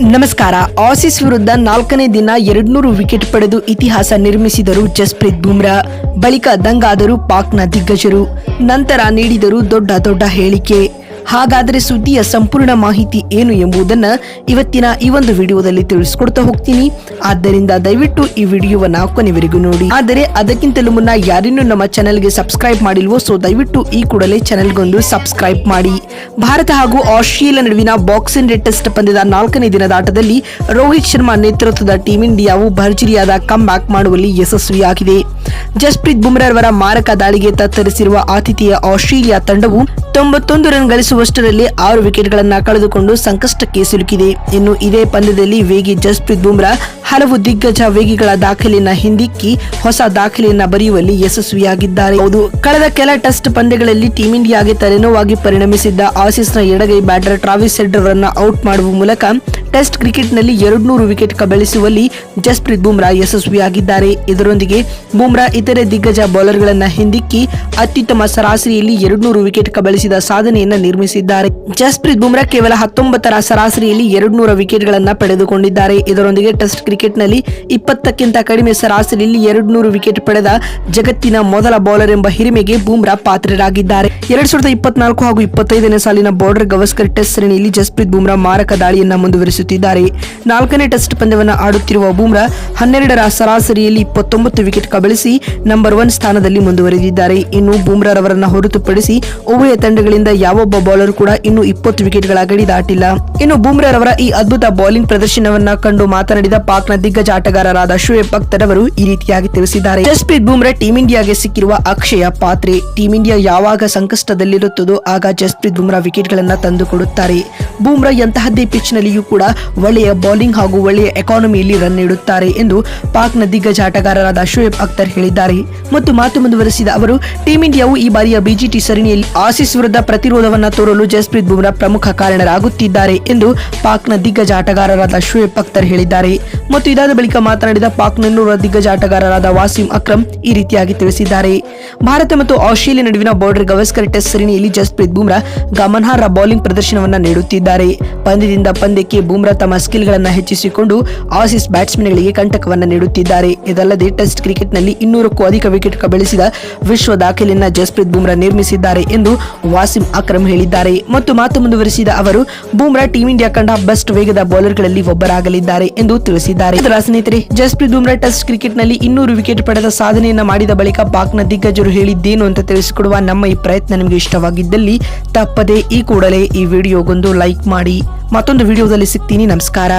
ನಮಸ್ಕಾರ. ಆಸೀಸ್ ವಿರುದ್ಧ ನಾಲ್ಕನೇ ದಿನ ಎರಡ್ನೂರು ವಿಕೆಟ್ ಪಡೆದು ಇತಿಹಾಸ ನಿರ್ಮಿಸಿದರು ಜಸ್ಪ್ರೀತ್ ಬುಮ್ರಾ. ಬಳಿಕ ದಂಗಾದರು ಪಾಕ್ನ ದಿಗ್ಗಜರು. ನಂತರ ನೀಡಿದರು ದೊಡ್ಡ ದೊಡ್ಡ ಹೇಳಿಕೆ. ಹಾಗಾದರೆ ಸುದ್ದಿಯ ಸಂಪೂರ್ಣ ಮಾಹಿತಿ ಏನು ಎಂಬುದನ್ನ ಇವತ್ತಿನ ಈ ಒಂದು ವಿಡಿಯೋದಲ್ಲಿ ತಿಳಿಸ್ಕೊಡ್ತಾ ಹೋಗ್ತೀನಿ. ಆದ್ದರಿಂದ ದಯವಿಟ್ಟು ಈ ವಿಡಿಯೋವನ್ನು ಕೊನೆವರೆಗೂ ನೋಡಿ. ಆದರೆ ಅದಕ್ಕಿಂತಲೂ ಮುನ್ನ ಯಾರಿನ್ನೂ ನಮ್ಮ ಚಾನೆಲ್ಗೆ ಸಬ್ಸ್ಕ್ರೈಬ್ ಮಾಡಿಲ್ವೋ, ಸೊ ದಯವಿಟ್ಟು ಈ ಕೂಡಲೇ ಚಾನೆಲ್ಗೊಂದು ಸಬ್ಸ್ಕ್ರೈಬ್ ಮಾಡಿ. ಭಾರತ ಹಾಗೂ ಆಸ್ಟ್ರೇಲಿಯಾ ನಡುವಿನ ಬಾಕ್ಸಿಂಗ್ ಡೇ ಟೆಸ್ಟ್ ಪಂದ್ಯದ ನಾಲ್ಕನೇ ದಿನದ ಆಟದಲ್ಲಿ ರೋಹಿತ್ ಶರ್ಮಾ ನೇತೃತ್ವದ ಟೀಂ ಇಂಡಿಯಾವು ಭರ್ಜರಿಯಾದ ಕಮ್ ಬ್ಯಾಕ್ ಮಾಡುವಲ್ಲಿ ಯಶಸ್ವಿಯಾಗಿದೆ. ಜಸ್ಪ್ರೀತ್ ಬುಮ್ರಾರವರ ಮಾರಕ ದಾಳಿಗೆ ತತ್ತರಿಸಿರುವ ಆತಿಥೇಯ ಆಸ್ಟ್ರೇಲಿಯಾ ತಂಡವು ತೊಂಬತ್ತೊಂದು ರನ್ ಗಳಿಸುವಷ್ಟರಲ್ಲಿ ಆರು ವಿಕೆಟ್ಗಳನ್ನು ಕಳೆದುಕೊಂಡು ಸಂಕಷ್ಟಕ್ಕೆ ಸಿಲುಕಿದೆ. ಇನ್ನು ಇದೇ ಪಂದ್ಯದಲ್ಲಿ ವೇಗಿ ಜಸ್ಪ್ರೀತ್ ಬುಮ್ರಾ ಹಲವು ದಿಗ್ಗಜ ವೇಗಿಗಳ ದಾಖಲೆಯನ್ನ ಹಿಂದಿಕ್ಕಿ ಹೊಸ ದಾಖಲೆಯನ್ನ ಬರೆಯುವಲ್ಲಿ ಯಶಸ್ವಿಯಾಗಿದ್ದಾರೆ. ಕಳೆದ ಕೆಲ ಟೆಸ್ಟ್ ಪಂದ್ಯಗಳಲ್ಲಿ ಟೀಂ ಇಂಡಿಯಾಗೆ ತಲೆನೋವಾಗಿ ಪರಿಣಮಿಸಿದ್ದ ಆಸೀಸ್ನ ಎಡಗೈ ಬ್ಯಾಟರ್ ಟ್ರಾವಿಸ್ ಹೆಡ್ ಔಟ್ ಮಾಡುವ ಮೂಲಕ ಟೆಸ್ಟ್ ಕ್ರಿಕೆಟ್ನಲ್ಲಿ ಎರಡ್ನೂರು ವಿಕೆಟ್ ಕಬಳಿಸುವಲ್ಲಿ ಜಸ್ಪ್ರೀತ್ ಬುಮ್ರಾ ಯಶಸ್ವಿಯಾಗಿದ್ದಾರೆ. ಇದರೊಂದಿಗೆ ಬುಮ್ರಾ ಇತರೆ ದಿಗ್ಗಜ ಬೌಲರ್ಗಳನ್ನ ಹಿಂದಿಕ್ಕಿ ಅತ್ಯುತ್ತಮ ಸರಾಸರಿಯಲ್ಲಿ ಎರಡ್ನೂರು ವಿಕೆಟ್ ಕಬಳಿಸಿದ ಸಾಧನೆಯನ್ನು ನಿರ್ಮಿಸಿದ್ದಾರೆ. ಜಸ್ಪ್ರೀತ್ ಬುಮ್ರಾ ಕೇವಲ ಹತ್ತೊಂಬತ್ತರ ಸರಾಸರಿಯಲ್ಲಿ ಎರಡ್ನೂರ ವಿಕೆಟ್ಗಳನ್ನು ಪಡೆದುಕೊಂಡಿದ್ದಾರೆ. ಇದರೊಂದಿಗೆ ಟೆಸ್ಟ್ ಕ್ರಿಕೆಟ್ನಲ್ಲಿ ಇಪ್ಪತ್ತಕ್ಕಿಂತ ಕಡಿಮೆ ಸರಾಸರಿಯಲ್ಲಿ ಎರಡ್ನೂರು ವಿಕೆಟ್ ಪಡೆದ ಜಗತ್ತಿನ ಮೊದಲ ಬೌಲರ್ ಎಂಬ ಹಿರಿಮೆಗೆ ಬುಮ್ರಾ ಪಾತ್ರರಾಗಿದ್ದಾರೆ. ಎರಡ್ ಸಾವಿರದ ಇಪ್ಪತ್ನಾಲ್ಕು ಹಾಗೂ ಇಪ್ಪತ್ತೈದನೇ ಸಾಲಿನ ಬಾರ್ಡರ್ ಗವಸ್ಕರ್ ಟೆಸ್ಟ್ ಸರಣಿಯಲ್ಲಿ ಜಸ್ಪ್ರೀತ್ ಬುಮ್ರಾ ಮಾರಕ ದಾಳಿಯನ್ನ ಮುಂದುವರಿಸುತ್ತಿದ್ದಾರೆ ನಾಲ್ಕನೇ ಟೆಸ್ಟ್ ಪಂದ್ಯವನ್ನು ಆಡುತ್ತಿರುವ ಬೂಮ್ರಾ ಹನ್ನೆರಡರ ಸರಾಸರಿಯಲ್ಲಿ ಇಪ್ಪತ್ತೊಂಬತ್ತು ವಿಕೆಟ್ ಕಬಳಿಸಿ ನಂಬರ್ ಒನ್ ಸ್ಥಾನದಲ್ಲಿ ಮುಂದುವರೆದಿದ್ದಾರೆ. ಇನ್ನು ಬುಮ್ರಾರವರನ್ನ ಹೊರತುಪಡಿಸಿ ಉಭಯ ತಂಡಗಳಿಂದ ಯಾವೊಬ್ಬ ಬೌಲರ್ ಕೂಡ ಇನ್ನು ಇಪ್ಪತ್ತು ವಿಕೆಟ್ಗಳ ಗಡಿ ದಾಟಿಲ್ಲ. ಇನ್ನು ಬುಮ್ರಾರವರ ಈ ಅದ್ಭುತ ಬೌಲಿಂಗ್ ಪ್ರದರ್ಶನವನ್ನ ಕಂಡು ಮಾತನಾಡಿದ ಪಾಕ್ನ ದಿಗ್ಗಜ ಆಟಗಾರರಾದ ಶೋಯಬ್ ಅಖ್ತರ್ ಅವರು ಈ ರೀತಿಯಾಗಿ ತಿಳಿಸಿದ್ದಾರೆ. ಜಸ್ಪ್ರೀತ್ ಬೂಮ್ರಾ ಟೀಂ ಇಂಡಿಯಾಗೆ ಸಿಕ್ಕಿರುವ ಅಕ್ಷಯ ಪಾತ್ರೆ. ಟೀಂ ಇಂಡಿಯಾ ಯಾವಾಗ ಸಂಕಷ್ಟದಲ್ಲಿರುತ್ತದೋ ಆಗ ಜಸ್ಪ್ರೀತ್ ಬುಮ್ರಾ ವಿಕೆಟ್ಗಳನ್ನು ತಂದು ಕೊಡುತ್ತಾರೆ ಬೂಮ್ರಾ ಎಂತಹದ್ದೇ ಪಿಚ್ ನಲ್ಲಿಯೂ ಕೂಡ ಒಳ್ಳೆಯ ಬೌಲಿಂಗ್ ಹಾಗೂ ಒಳ್ಳೆಯ ಎಕಾನಮಿಯಲ್ಲಿ ರನ್ ನೀಡುತ್ತಾರೆ ಎಂದು ಪಾಕ್ನ ದಿಗ್ಗಜ ಆಟಗಾರರಾದ ಶೋಯಬ್ ಅಖ್ತರ್ ಹೇಳಿದ್ದಾರೆ. ಮತ್ತು ಮಾತು ಮುಂದುವರೆಸಿದ ಅವರು, ಟೀಂ ಇಂಡಿಯಾವು ಈ ಬಾರಿಯ ಬಿಜಿಟಿ ಸರಣಿಯಲ್ಲಿ ಆಸೀಸ್ ವಿರುದ್ಧ ಪ್ರತಿರೋಧವನ್ನು ತೋರಲು ಜಸ್ಪ್ರೀತ್ ಬುಮ್ರಾ ಪ್ರಮುಖ ಕಾರಣರಾಗುತ್ತಿದ್ದಾರೆ ಎಂದು ಪಾಕ್ನ ದಿಗ್ಗಜ ಆಟಗಾರರಾದ ಶೋಯಬ್ ಅಖ್ತರ್ ಹೇಳಿದ್ದಾರೆ. ಮತ್ತು ಇದಾದ ಬಳಿಕ ಮಾತನಾಡಿದ ಪಾಕ್ ನೆನ್ನೂರ ದಿಗ್ಗಜ ಆಟಗಾರರಾದ ವಾಸಿಂ ಅಕ್ರಮ್ ಈ ರೀತಿಯಾಗಿ ತಿಳಿಸಿದ್ದಾರೆ. ಭಾರತ ಮತ್ತು ಆಸ್ಟ್ರೇಲಿಯಾ ನಡುವಿನ ಬಾರ್ಡರ್ ಗವಸ್ಕರ್ ಟೆಸ್ಟ್ ಸರಣಿಯಲ್ಲಿ ಜಸ್ಪ್ರೀತ್ ಬುಮ್ರಾ ಗಮನಾರ್ಹ ಬೌಲಿಂಗ್ ಪ್ರದರ್ಶನವನ್ನು ನೀಡುತ್ತಿದ್ದಾರೆ. ಪಂದ್ಯದಿಂದ ಪಂದ್ಯಕ್ಕೆ ಬುಮ್ರಾ ತಮ್ಮ ಸ್ಕಿಲ್ಗಳನ್ನು ಹೆಚ್ಚಿಸಿಕೊಂಡು ಆಸೀಸ್ ಬ್ಯಾಟ್ಸ್ಮನ್ಗಳಿಗೆ ಕಂಟಕವನ್ನ ನೀಡುತ್ತಿದ್ದಾರೆ. ಇದಲ್ಲದೆ ಟೆಸ್ಟ್ ಕ್ರಿಕೆಟ್ನಲ್ಲಿ ಇನ್ನೂರಕ್ಕೂ ಅಧಿಕ ವಿಕೆಟ್ ಕಬಳಿಸಿದ ವಿಶ್ವ ದಾಖಲೆಯನ್ನ ಜಸ್ಪ್ರೀತ್ ಬುಮ್ರಾ ನಿರ್ಮಿಸಿದ್ದಾರೆ ಎಂದು ವಾಸಿಂ ಅಕ್ರಮ್ ಹೇಳಿದ್ದಾರೆ. ಮತ್ತು ಮಾತು ಮುಂದುವರಿಸಿದ ಅವರು, ಬುಮ್ರಾ ಟೀಂ ಇಂಡಿಯಾ ಕಂಡ ಬೆಸ್ಟ್ ವೇಗದ ಬೌಲರ್ಗಳಲ್ಲಿ ಒಬ್ಬರಾಗಲಿದ್ದಾರೆ ಎಂದು ತಿಳಿಸಿದ್ದಾರೆ. ಸ್ನೇಹಿತರೆ, ಜಸ್ಪ್ರೀತ್ ಬುಮ್ರಾ ಟೆಸ್ಟ್ ಕ್ರಿಕೆಟ್ನಲ್ಲಿ ಇನ್ನೂರು ವಿಕೆಟ್ ಪಡೆದ ಸಾಧನೆಯನ್ನು ಮಾಡಿದ ಬಳಿಕ ಪಾಕ್ನ ದಿಗ್ಗಜರು ಹೇಳಿದ್ದೇನು ಅಂತ ತಿಳಿಸಿಕೊಡುವ ನಮ್ಮ ಈ ಪ್ರಯತ್ನ ನಿಮಗೆ ಇಷ್ಟವಾಗಿದ್ದಲ್ಲಿ ತಪ್ಪದೆ ಈ ಕೂಡಲೇ ಈ ವಿಡಿಯೋಗೊಂದು ಲೈಕ್ ಮಾಡಿ ಮತ್ತೊಂದು ವಿಡಿಯೋದಲ್ಲಿ ಸಿಗ್ತೀನಿ. ನಮಸ್ಕಾರ.